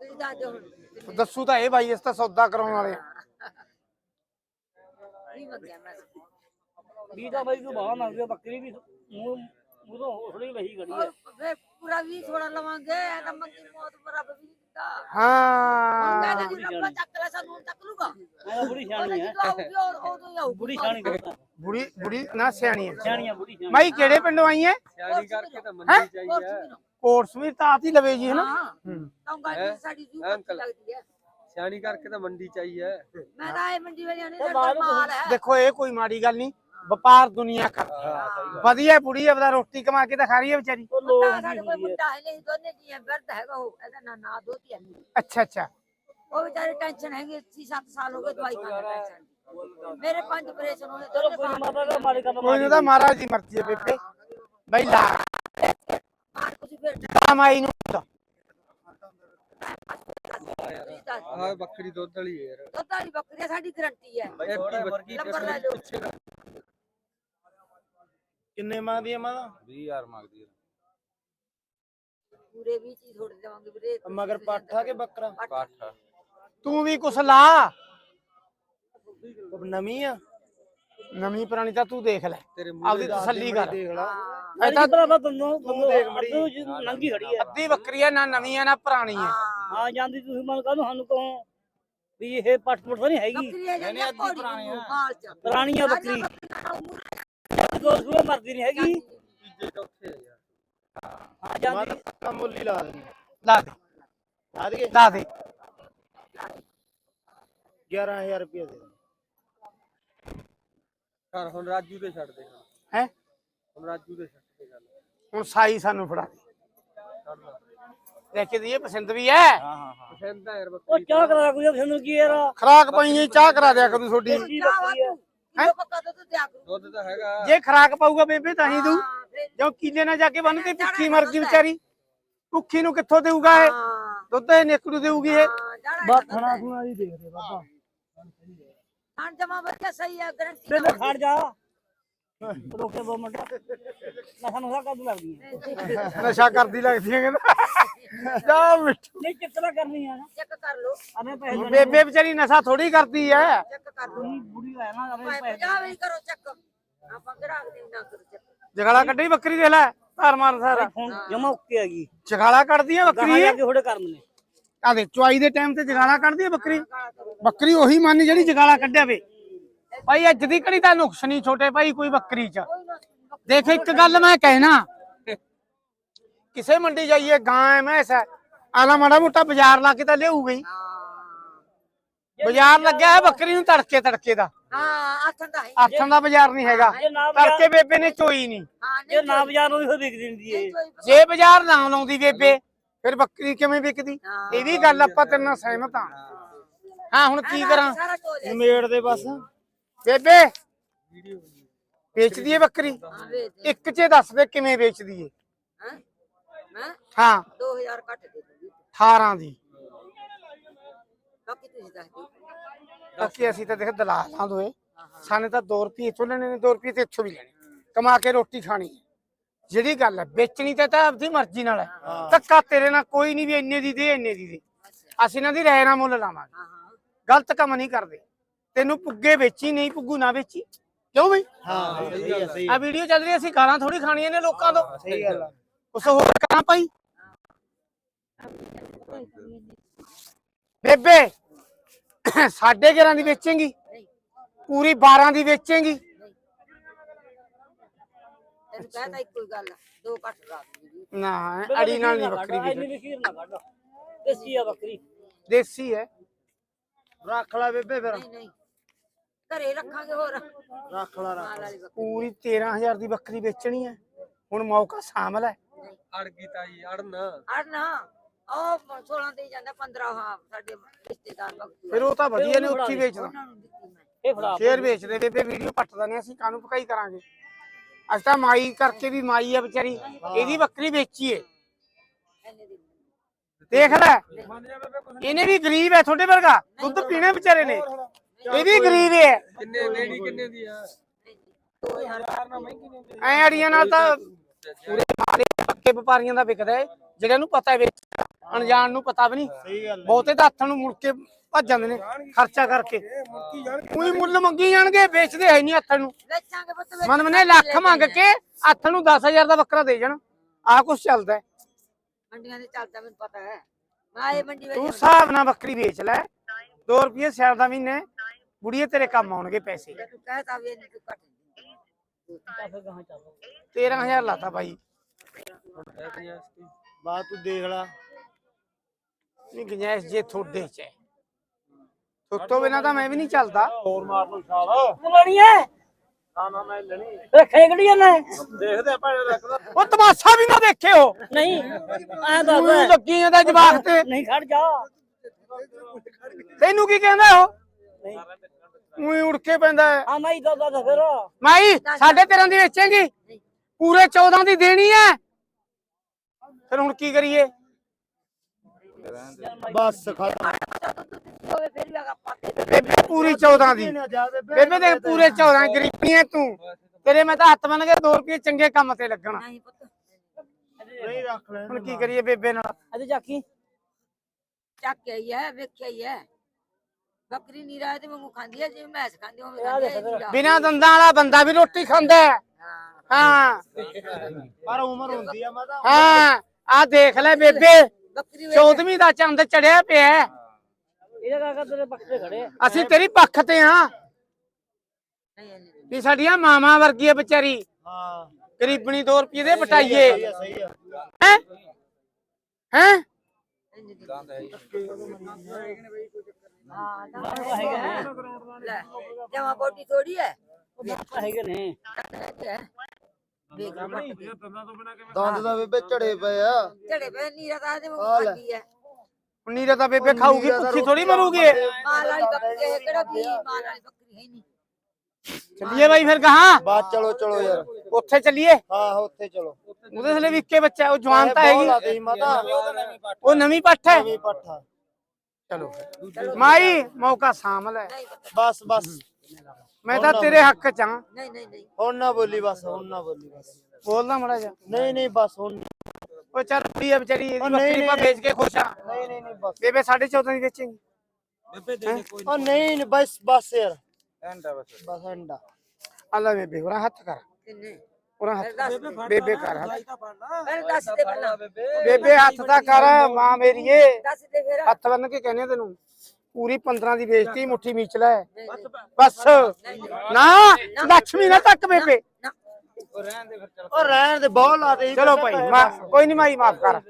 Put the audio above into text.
ਤੁਸੀਂ ਦੱਸ ਦਿਓ ਹੁਣ ਦੱਸੂ ਤਾਂ ਇਹ ਬਾਈ ਇਸ ਤਾਂ ਸੌਦਾ ਕਰਾਉਣ ਵਾਲੇ ਆ। ਨਹੀਂ ਮੰਗਿਆ ਮੈਂ। ਵੀ ਤਾਂ ਬਾਈ ਤੂੰ ਬਾਹਰ ਮੰਗਦੇ ਬੱਕਰੀ ਵੀ ਮੂੰਹ ਮੂੰਹੋਂ ਥੋੜੀ ਵਹੀ ਖੜੀ ਹੈ ਹੋਰ ਫਿਰ ਪੂਰਾ ਵੀ ਥੋੜਾ ਲਵਾਂਗੇ ਇਹ ਤਾਂ ਮੰਗੀ ਮੌਤ ਬਰਾਬਰ ਵੀ ਨਹੀਂ ਦਿੰਦਾ। ਹਾਂ। ਕਹਿੰਦਾ ਜੀ ਰੱਬਾ ਚੱਕ ਲੈ ਸਾਨੂੰ ਚੱਕ ਲੂਗਾ? ਮੈਂ ਤਾਂ ਬੁੜੀ ਉਹਨੇ ਸਿਆਣੀ ਹੈ ਜਦੋਂ ਆਊਗੀ ਉਹ- ਉਦੋਂ ਹੀ ਆਊਗੀ। ਬੁੜੀ ਸਿਆਣੀ ਬਹੁਤ ਆ। ਬੁੜੀ ਬੁੜੀ ਨਾ ਸਿਆਣੀ ਹੈ ਸਿਆਣੀ ਆ ਬੁੜੀ ਸਿਆਣੀ ਮਾਈ ਕਿਹੜੇ ਪਿੰਡੋਂ ਆਈ ਹੈ ਸਿਆਣੀ ਕਰਕੇ ਤਾਂ ਹੈਂ? ਮੰਨੀ ਚਾਹੀਦੀ ਹੈ ਕੋਟ ਸਮੀਰ ਤਾਂ ਆਤੀ ਲਵੇ ਜੀ ਹੈ। ਤਾਂ ਗੱਲ ਸਾਡੀ ਜੂ ਅੰਕਲ। ਲੱਗਦੀ ਹੈ ਸਿਆਣੀ ਕਰਕੇ ਤਾਂ ਮੰਡੀ ਚਾਹੀਦੀ ਹੈ ਮੈਂ ਤਾਂ ਇਹ ਮੰਡੀ ਵਾਲਿਆਂ ਨੇ ਸਾਡਾ ਮਾਲ ਹੈ। ਦੇਖੋ ਇਹ ਕੋਈ ਮਾੜੀ ਗੱਲ ਨਹੀਂ ਵਪਾਰ ਦੁਨੀਆ ਕਰ ਵਧੀਆ ਬੁੜੀ ਆਪਦਾ ਰੋਟੀ ਕਮਾ ਕੇ ਤਾਂ ਖਾ ਰਹੀ ਹੈ ਵਿਚਾਰੀ। ਉਹ ਲੋਕ ਮੁੰਡਾ ਸਾਡੇ ਦੀ ਕੋਲ ਹੁੰਦੀ ਹੈ। ਮੁੰਡਾ ਹੈ ਨਹੀਂ ਦੋਨੇ ਜੀ ਹੈ ਬਿਰਧ ਹੈਗਾ ਉਹ ਇਹਦਾ ਨਾਂ ਨਾ ਦੋਤੀ ਹੈ ਮੇਰੀ। ਅੱਛਾ ਅੱਛਾ। ਉਹ ਵਿਚਾਰੇ ਟੈਨਸ਼ਨ ਹੈਗੀ 6-7 ਸਾਲ ਹੋ ਗਏ ਦਵਾਈ ਖਾਂਦਾ ਟੈਨਸ਼ਨ ਦੀ। ਮੇਰੇ ਪੰਜ ਆਪਰੇਸ਼ਨ ਹੋਏ ਚਲੋ ਦੋਨੇ ਕੋਈ ਮਾਰੇ ਕੰਮ ਤਾਂ ਮਹਾਰਾਜ ਦੀ ਮਰਜ਼ੀ ਹੈ ਬੇਬੇ। ਬਈ ਲਾ। ਬਾਹਰ ਕੁਝ ਫਿਰ ਮਾਈ ਨੂੰ। ਆਹ ਬੱਕਰੀ ਦੁੱਧ ਵਾਲੀ ਯਾਰ। ਦੁੱਧ ਵਾਲੀ ਬੱਕਰੀ ਸਾਡੀ ਗਰੰਟੀ ਹੈ ਬੱਕਰੀ ਨੰਬਰ ਲੈ ਲਓ। ਕਿੰਨੇ ਮੰਗਦੀ ਹੈ ਮਾਂ? 20000 ਮੰਗਦੀ ਹੈ ਪੂਰੇ ਵੀ ਚੀਜ਼ ਥੋੜੀ ਦੇਵਾਂਗੇ ਵੀਰੇ ਮਗਰ ਪਾਠਾ ਕੇ ਬੱਕਰਾ? ਪਾਠ। ਤੂੰ ਵੀ ਕੁਛ ਲਾ। ਨਵੀਂ ਆ। ਨਵੀਂ ਪੁਰਾਣੀ ਤਾਂ ਤੂੰ ਦੇਖ ਲੈ। ਤੇਰੇ ਆਪਦੀ ਤਸੱਲੀ ਕਰ। ਹਾਂ। ਮੈਂ ਤਾਂ ਭਰਾਵਾ ਤੈਨੂੰ ਤੈਨੂੰ ਨੰਗੀ ਖੜੀ ਹੈ ਅੱਧੀ ਬੱਕਰੀ ਆ ਨਾ ਨਵੀਂ ਆ ਨਾ ਪੁਰਾਣੀ ਆ। ਹਾਂ। ਜਾਂਦੀ ਤੁਸੀਂ ਮਨ ਕਾਹਨੂੰ ਸਾਨੂੰ ਕਹੋ ਵੀ ਇਹ ਪਟਪਟ ਤਾਂ ਨਹੀਂ ਹੈਗੀ। ਬੱਕਰੀ ਹੈ ਜਿਹੜੀ ਅੱਧੀ ਪੁਰਾਣੀ ਚ ਪੁਰਾਣੀ ਆ ਬੱਕਰੀ। ਦੋ ਸੂਏ ਮਰਦੀ ਨਹੀਂ ਹੈਗੀ। ਤੀਜੇ ਚੌਥੇ ਆ ਯਾਰ ਆ ਜਾਂਦੀ ਮੁੱਲੀ ਲਾ ਦੇ। ਲਾ ਦੇ। ਆ ਦੇ ਲਾ ਦੇ। 11000 ਰੁਪਏ ਦੇ ਘਰ ਹੁਣ ਰਾਜੂ ਦੇ ਛੱਡ ਦੇ ਹੈ? ਹੁਣ ਰਾਜੂ ਦੇ ਛੱਡ ਦੇ ਗੱਲ ਹੁਣ ਸਾਈ ਸਾਨੂੰ ਫੜਾ ਦੇ। ਛੱਡ ਲਾ। ਦੇਖ ਕੇ ਦੀਏ ਪਸੰਦ ਵੀ ਹੈ। ਹਾਂ ਹਾਂ ਹਾਂ। ਪਸੰਦ ਆ ਯਾਰ ਉਹ ਬੱਕਰੀ ਚਾਹ ਕਰਾ ਕੋਈ ਤੁਹਾਨੂੰ ਕੀ ਯਾਰ? ਖਰਾਕ ਪਈ ਚਾਹ ਕਰਾ ਦਿਆ ਕਰੂ ਤੁਹਾਡੀ। ਕੀ ਬੱਕਰੀ ਹੈ? ਦੁੱਧ ਦੁੱਧ ਤਾਂ ਹੈਗਾ। ਜੇ ਖਰਾਕ ਪਾਊਗਾ ਬੇਬੇ ਤਾਂ ਹੀ ਦੂ ਹਾਂ, ਫਿਰ- ਜੋ ਕੀਲੇ ਨਾਲ ਜਾ ਕੇ ਬੰਨ ਤੇ ਭੁੱਖੀ ਮਰ ਗਈ ਵਿਚਾਰੀ। ਭੁੱਖੀ ਨੂੰ ਕਿੱਥੋਂ ਦੇਊਗਾ ਇਹ? ਹਾਂ। ਦੁੱਧ ਇਹ ਨਿਕਲੂ ਦੇਊਗੀ ਇਹ। ਹਾਂ, ਜਾਣਾ ਬਾ ਹੈ ਖਾਣਾ ਖੁਣਾ ਦੀ ਦੇਖਦੇ ਬਾਬਾ। ਹਾਂ ਜਮਾ ਵਧੀਆ ਸਹੀ ਹੈ ਗਰੰਟੀ ਖੜ ਜਾ। ਰੋਕੇ ਦੋ ਮਿੰਟ ਨਾ ਸਾਨੂੰ ਸਾ ਕਦ ਲੱਗਦੀ ਹੈ? ਨਸ਼ਾ ਕਰਦੀ ਲੱਗਦੀ ਹੈ ਕਹਿੰਦਾ। ਜਾ ਮਿੱਠੂ। ਨਹੀਂ ਚਿੱਤਰਾ ਕਰਨੀ ਆ। ਨਾ ਚੈੱਕ ਕਰ ਲਓ। ਅਨੇ ਪੈਸੇ ਦੇਣੇ। ਬੇਬੇ ਵਿਚਾਰੀ ਨਸ਼ਾ ਥੋੜੀ ਕਰਦੀ ਹੈ। ਚੈੱਕ ਕਰ ਲਓ। ਨਹੀਂ ਬੁੜੀ ਹੈ ਨਾ ਅਨੇ ਭਾਵੇਂ ਪੈਸੇ ਪੰਜਾਹ ਵੀ ਕਰੋ ਚੈੱਕ। ਆਪਾਂ ਗਰਾਕ ਦੇ ਨਾ ਕਰੋ ਚੈੱਕ। ਜਗਾਲਾ ਕੱਢੀ ਬੱਕਰੀ ਦੇਖ ਲੈ ਧਾਰ ਮਾਰ ਸਾਰਾ। ਹੁਣ ਜਮਾ ਉੱਕੇ ਹੈਗੀ ਜਗਾਲਾ ਕੱਢਦੀ ਹੈ ਬੱਕਰੀ। ਜਾ ਕੇ ਥੋੜੇ ਕਰਮ ਨੇ। ਆ ਦੇ ਚੁਆਈ ਦੇ ਟਾਈਮ ਤੇ ਜਗਾਲਾ ਕੱਢਦੀ ਹੈ ਬੱਕਰੀ। ਬੱਕਰੀ ਉਹੀ ਮੰਨ ਜਿਹੜੀ ਜਗਾਲਾ ਕੱਢਿਆ ਵੇ। ਭਾਈ ਅੱਜ ਦੀ ਘੜੀ ਤਾਂ ਨੁਕਸ ਨਹੀਂ ਛੋਟੇ ਭਾਈ ਕੋਈ ਬੱਕਰੀ ਚ। ਦੇਖ ਇੱਕ ਗੱਲ ਮੈਂ ਕਹਿਣਾ। ਕਿਸੇ ਮੰਡੀ ਜਾਈਏ ਗਾਂ ਐ। ਮੈਸ ਆਲਾ ਮਾੜਾ ਮੋਟਾ ਬਾਜ਼ਾਰ ਲਾ ਕੇ ਤਾਂ ਲਿਆਊ ਗਈ ਬਾਜ਼ਾਰ ਲੱਗਿਆ ਹੈ ਬੱਕਰੀ ਨੂੰ ਤੜਕੇ ਤੜਕੇ ਦਾ। ਹਾਂ ਆਥਣ ਦਾ ਦਾ ਬਾਜ਼ਾਰ ਨਹੀਂ ਹੈਗਾ। ਤੜਕੇ ਬੇਬੇ ਨੇ ਚੋਈ ਨਹੀਂ। ਜੇ ਨਾ ਬਾਜ਼ਾਰ ਨੂੰ ਵੀ ਫਿਰ ਵਿਕ ਦਿੰਦੀ ਏ। ਜੇ ਬਾਜ਼ਾਰ ਨਾ ਲਾਉਂਦੀ ਬੇਬੇ ਫਿਰ ਬੱਕਰੀ ਕਿਵੇਂ ਵਿਕਦੀ। ਇਹ ਵੀ ਗੱਲ ਆਪਾਂ ਤੇਰੇ ਨਾਲ ਸਹਿਮਤ ਹਾਂ। ਹਾਂ। ਹੁਣ ਕੀ ਕਰਾਂ? ਦੇ ਨਿਮੇੜ ਦੇ ਬਸ। ਬੇਬੇ। ਵੇਚਦੀ ਏ ਬੱਕਰੀ? ਇੱਕ ਚ ਦੱਸ ਦੇ ਕਿਵੇਂ ਵੇਚਦੀ ਏ। ਹੈਂ? ਮੈਂ? ਹਾਂ। 2000 ਘੱਟ ਦੇ ਦੂੰਗੀ। 18 ਦੀ। ਬਾਕੀ ਤੁਸੀਂ ਦੱਸ ਦਿਓ। ਬਾਕੀ ਅਸੀਂ ਤਾਂ ਦੇਖ ਦਲਾਲਾਂ ਦੋਏ ਸਾਨੇ ਤਾਂ 2 ਰੁਪਏ ਇੱਥੋਂ ਲੈਣੇ ਨੇ 2 ਰੁਪਏ ਤੇ ਇੱਥੋਂ ਵੀ ਲੈਣੇ। ਕਮਾ ਕੇ ਰੋਟੀ ਖਾਣੀ ਜਿਹੜੀ ਗੱਲ ਹੈ ਵੇਚਣੀ ਤਾਂ ਤਾਂ ਆਪਦੀ ਮਰਜ਼ੀ ਨਾਲ ਹੈ। ਧੱਕਾ ਤੇਰੇ ਨਾਲ ਕੋਈ ਨਹੀਂ ਵੀ ਇੰਨੇ ਦੀ ਦੇ ਇੰਨੇ ਦੀ ਦੇ। ਅਸੀਂ ਇਹਨਾਂ ਦੀ ਰਾਏ ਨਾਲ ਮੁੱਲ ਲਾਵਾਂਗੇ। ਗਲਤ ਕੰਮ ਨਹੀਂ ਕਰਦੇ। ਤੈਨੂੰ ਪੁੱਗੇ ਵੇਚੀ ਨਹੀਂ ਪੁੱਗੂ ਨਾ ਵੇਚੀ? ਕਿਉਂ ਬਈ? ਹਾਂ ਸਹੀ ਗੱਲ ਸਹੀ ਆ ਵੀਡੀਓ ਚੱਲ ਰਹੀ ਹੈ, ਅਸੀਂ ਗਾਲਾਂ ਥੋੜੀ ਖਾਣੀਆਂ ਨੇ ਲੋਕਾਂ ਤੋਂ। ਸਹੀ ਗੱਲ ਆ। ਕੁਛ ਹੋਰ ਕਰਾਂ ਭਾਈ? ਬੇਬੇ ਸਾਢੇ 11 ਦੀ ਵੇਚੇਂਗੀ ਨਹੀਂ ਪੂਰੀ 12 ਦੀ ਵੇਚੇਂਗੀ। ਤੈਨੂੰ ਕਹਤਾ ਇੱਕੋ ਹੀ ਗੱਲ ਆ, ਦੋ ਘੱਟ ਲਾ ਦੂੰਗੀ ਨਾ ਅੜੀ ਨਾਲ ਨਹੀਂ ਬੱਕਰੀ ਇੰਨੀ ਵੀ ਵੀ ਖੀਰ ਨਾ ਕੱਢ। ਦੇਸੀ ਆ ਬੱਕਰੀ। ਦੇਸੀ ਹੈ। ਰੱਖ ਲੈ ਬੇਬੇ ਫਿਰ। ਨਹੀਂ ਨਹੀਂ। ਘਰੇ ਰੱਖਾਂਗੇ ਹੋਰ। ਰੱਖ ਲੈ ਰੱਖ ਮਾਲ ਵਾਲੀ ਬੱਕਰੀ। ਪੂਰੀ 13000 ਦੀ ਬੱਕਰੀ ਵੇਚਣੀ ਹੈ। ਹੁਣ ਮੌਕਾ ਸਾਂਭ ਲੈ ਅੜ ਗਈ ਤਾਈ ਅੜਨਾ। ਅੜ ਨਾ ਉਹ 16 ਦੇ ਜਾਂਦਾ 15 ਹਾਂ ਸਾਡੇ ਰਿਸ਼ਤੇਦਾਰ ਬਖਤੂ ਫਿਰ ਉਹ ਤਾਂ ਵਧੀਆ ਨੇ ਉੱਥੇ ਹੀ ਵੇਚਦਾ। ਉਹਨਾਂ ਨੂੰ ਦਿੱਤੀ ਮੈਂ। ਇਹ ਫੜਾ ਸ਼ੇਰ ਵੇਚਦੇ ਬੇਬੇ ਵੀਡੀਓ ਪੱਟਦਾ ਨਹੀਂ ਅਸੀਂ ਕਾਹਨੂੰ ਪਕਾਈ ਕਰਾਂਗੇ। ਅੱਜ ਤਾਂ ਮਾਈ ਕਰਕੇ ਵੀ ਮਾਈ ਆ ਵਿਚਾਰੀ ਇਹਦੀ ਬੱਕਰੀ ਵੇਚੀਏ। ਐਨੇ ਦੀ ਦੇਖ ਲੈ। ਇਹਨੇ ਵੀ ਗਰੀਬ ਹੈ ਤੁਹਾਡੇ ਵਰਗਾ। ਦੁੱਧ ਪੀਣੇ ਵਿਚਾਰੇ ਨੇ। ਇਹ ਵੀ ਗਰੀਬ ਹੈ ਕਿੰਨੇ ਨੇੜੀ ਕਿੰਨੇ ਦੀ ਆ? ਐ ਅੜੀਆਂ ਨਾਲ ਤਾਂ ਪੂਰੇ ਮਾਰੇ ਪੱਕੇ ਵਪਾਰੀਆਂ ਦਾ ਵਿਕਦਾ ਹੈ। ਜਿਹੜਿਆਂ ਨੂੰ ਪਤਾ ਹੈ ਵੇਚ ਅਣਜਾਣ ਨੂੰ ਪਤਾ ਵੀ ਨਹੀਂ। ਸਹੀ ਗੱਲ ਹੈ ਬਹੁਤੇ ਤਾਂ ਹੱਥਾਂ ਨੂੰ ਮੁੜ ਕੇ ਭੱਜ ਜਾਂਦੇ ਨੇ ਖਰਚਾ ਕਰਕੇ। ਕੋਈ ਮੁੱਲ ਮੰਗੀ ਜਾਣਗੇ ਵੇਚਦੇ ਹੈ ਨਹੀਂ ਹੱਥਾਂ ਨੂੰ। ਮਨ ਮਨੇ ਲੱਖ ਮੰਗ ਕੇ ਹੱਥ ਨੂੰ 10000 ਦਾ ਬੱਕਰਾ ਦੇ ਜਾਣ। ਆਹ ਕੁਛ ਚੱਲਦਾ ਹੈ। ਮੰਡੀਆਂ ਦੇ ਚੱਲਦਾ ਮੈਨੂੰ ਪਤਾ ਹੈ। ਮੈਂ ਇਹ ਮੰਡੀ ਤੂੰ ਵਿੱਚ ਹਿਸਾਬ ਨਾਲ ਬੱਕਰੀ ਵੇਚ ਲੈ। 2 ਰੁਪਏ ਸਿਆਲ ਦਾ ਮਹੀਨੇ ਬੁੜੀਏ ਤੇਰੇ ਕੰਮ ਆਉਣਗੇ ਪੈਸੇ। ਤੂੰ ਕਹਤਾ ਵੀ ਇਹਨੂੰ ਤੂੰ ਘੱਟ ਦਿੰਦੀ। ਚੱਲ ਗਾਹਾਂ ਚੱਲ 13000 ਲਾਤਾ ਬਾਈ। ਬਾਤ ਤੂੰ ਦੇਖ ਲੈ। ਨਹੀਂ ਗੁੰਜਾਇਸ਼ ਜੇ ਥੋੜੇ ਚ ਹੈ। ਥੋਤੋਂ ਬਿਨਾ ਤਾਂ ਮੈਂ ਵੀ ਨਹੀਂ ਚੱਲਦਾ। ਹੋਰ ਮਾਰ ਲੋ ਛਾਲ। ਲੈਣੀ ਹੈ? ਨਾ ਨਾ ਮੈਂ ਲੈਣੀ। ਰੱਖੇ ਕਿਹੜੀ ਨੇ? ਦੇਖਦੇ ਆ ਭਾਵੇਂ ਰੱਖਦਾ ਉਹ ਤਮਾਸ਼ਾ ਵੀ ਨਾ ਦੇਖਿਓ ਨਹੀਂ ਐ ਦੱਸ। ਤੂੰ ਲੱਗੀ ਜਾਂਦਾ ਜਵਾਕ ਤੇ। ਨਹੀਂ ਖੜ ਜਾ। ਤੈਨੂੰ ਕੀ ਕਹਿੰਦਾ ਉਹ? ਉਹੀ ਉੜ ਕੇ ਪੈਂਦਾ ਹੈ। ਆ ਮੈਂ ਹੀ ਦੱਸ ਦੱਸ ਫਿਰ। ਮਾਈ ਸਾਢੇ 13 ਦੀ ਵੇਚੇਂਗੀ। ਪੂਰੇ 14 ਦੀ ਦੇਣੀ ਹੈ। ਫਿਰ ਹੁਣ ਕੀ ਕਰੀਏ? ਬਸ ਖਤਮ ਹੋਵੇ ਫਿਰ ਬੇਬੇ ਪੂਰੀ 14 ਦੀ। ਬੇਬੇ ਬੇਬੇ ਦੇ ਪੂਰੇ 14 ਗਰੀਬੀ ਹੈ ਤੂੰ। ਤੇਰੇ ਮੈਂ ਤਾਂ ਹੱਥ ਬੰਨ ਕੇ 2 ਰੁਪਏ ਚੰਗੇ ਕੰਮ ਤੇ ਲੱਗਣਾ। ਨਹੀਂ ਪੁੱਤ। ਨਹੀਂ ਰੱਖ ਲੈ ਹੁਣ ਕੀ ਕਰੀਏ ਬੇਬੇ ਨਾਲ? ਅਜੇ ਜਾਕੀ ਚੱਕ ਕੇ ਆਈ ਹੈ ਵੇਖਿਆ ਹੀ ਹੈ। ਬੱਕਰੀ ਨੀਰਾ ਵਾਂਗੂ ਖਾਂਦੀ ਜਿਵੇਂ ਮੈਸ ਖਾਂਦੀ। ਬਿਨਾਂ ਦੰਦਾਂ ਵਾਲਾ ਬੰਦਾ ਵੀ ਰੋਟੀ ਖਾਂਦਾ ਹੈ। ਪਰ ਉਮਰ ਹੁੰਦੀ ਆ ਮੈਂ ਤਾਂ ਹਾਂ ਆ ਦੇਖ ਲੈ ਬੇਬੇ ਬੱਕਰੀ ਵੇਚ 14ਵੀਂ ਦਾ ਚੰਦ ਚੜਿਆ ਪਿਆ ਹੈ। ਇਹਦੇ ਕਾਕਾ ਤੇਰੇ ਬੱਕਰੇ ਖੜੇ ਆ। ਅਸੀਂ ਤੇਰੀ ਪੱਖ ਤੇ ਆ ਨਹੀਂ ਨਹੀਂ, ਨਹੀਂ। ਵੀ ਸਾਡੀਆਂ ਮਾਵਾਂ ਵਰਗੀ ਹੈ ਵਿਚਾਰੀ। ਹਾਂ। ਗਰੀਬਣੀ 2 ਰੁਪਏ ਦੇ ਬਟਾਈਏ ਸਹੀ ਆ। ਹੈ? ਹੈ? ਜਮਾ ਬੋਟੀ ਥੋੜੀ ਹੈ ਉਹ ਬੱਕਰੇ ਹੈਗੇ ਨੇ ਵੇਖ ਲਓ ਮੱਟ ਦੀ। ਦੰਦ ਦਾ ਬੇਬੇ ਝੜੇ ਪਏ ਆ ਝੜੇ ਪੈ ਨੀਰਾ ਤਾਂ ਇਹਦੇ ਆ ਵਾਂਗੂ ਲੈ। ਖਾਂਦੀ ਹੈ ਨੀਰਾ ਤਾਂ ਬੇਬੇ ਖਾਊਗੀ ਭੁੱਖੀ ਥੋੜੀ ਮਰੂਗੀ ਇਹ। ਮਾਲ ਵਾਲੀ ਬੱਕਰੀ ਹੈ ਕਿਹੜਾ ਵੀ ਮਾਲ ਵਾਲੀ ਬੱਕਰੀ ਹੈ ਨਹੀਂ ਚੱਲੀਏ ਬਾਈ ਫਿਰ ਕਹਾਂ ਬਾਤ ਚਲੋ ਚਲੋ ਯਾਰ ਉੱਥੇ ਚੱਲੀਏ ਹਾਂ ਉੱਥੇ ਚਲੋ ਉਹਦੇ ਥਲੇ ਵੀ ਇੱਕੇ ਬੱਚਾ ਉਹ ਜਵਾਨ ਤਾਂ ਬਹੁਤ ਹੈਗੀ ਲਾਦੇ ਮਾਤਾ ਉਹ ਨਵੀਂ ਪੱਠ ਹੈ ਨਵੀਂ ਪੱਠਾ ਚਲੋ ਮਾਈ ਮੌਕਾ ਸਾਂਭ ਲੈ ਨਹੀਂ ਪੁੱਤ, ਬਸ ਬਸ ਮੈਂ ਤਾਂ ਤੇਰੇ ਹੱਕ ਚ ਆਂ ਨਹੀਂ ਨਹੀਂ ਨਹੀਂ ਹੁਣ ਨਾ ਬੋਲੀ ਬਸ ਹੁਣ ਨਾ ਬੋਲੀ ਬਸ ਬੋਲਦਾ ਮੜਾ ਜਾ ਨਹੀਂ ਨਹੀਂ ਬਸ ਹੁਣ ਉਹ ਚੱਲ ਵੀ ਆ ਵਿਚਾਰੀ ਇਹਦੀ ਉਹ ਨਹੀਂ, ਬੱਕਰੀ ਪਾ ਨਹੀਂ, ਵੇਚ ਕੇ ਖੁਸ਼ ਆ ਨਹੀਂ ਨਹੀਂ ਨਹੀਂ ਬਸ ਬੇਬੇ 14.5 ਦੀ ਵੇਚੇਂਗੀ ਉਹ ਨਹੀਂ ਨਹੀਂ ਬਸ ਬਸ ਯਾਰ ਬਸ। ਐਂਡਾ। ਅੱਲਾ ਬੇਬੇ ਉਹਨਾਂ ਹੱਥ ਕਰ। ਕਿੰਨੇ? ਉਹਨਾਂ ਹੱਥ ਬੇਬੇ ਕਰ ਹੱਥ। ਫਿਰ ਦੱਸ ਦੇ ਪਹਿਲਾਂ। ਬੇਬੇ। ਹੱਥ ਤਾਂ ਕਰ ਮਾਂ ਮੇਰੀਏ। ਦੱਸ ਦੇ ਫਿਰ। ਹੱਥ ਬੰਨ ਕੇ ਕਹਿੰਦੇ ਤੈਨੂੰ ਪੂਰੀ 15 ਦੀ ਵੇਚਤੀ ਮੁੱਠੀ ਮੀਚ ਲੈ। ਬਸ। ਨਾ ਲక్ష్ਮੀ ਨਾ ਤੱਕ ਬੇਬੇ। ਉਹ ਰਹਿਣ ਦੇ ਬਹੁਤ ਲਾਦੇ ਚਲੋ ਭਾਈ ਮਾ- ਕੋਈ ਨਹੀਂ ਮਾਈ ਮਾਫ ਕਰ।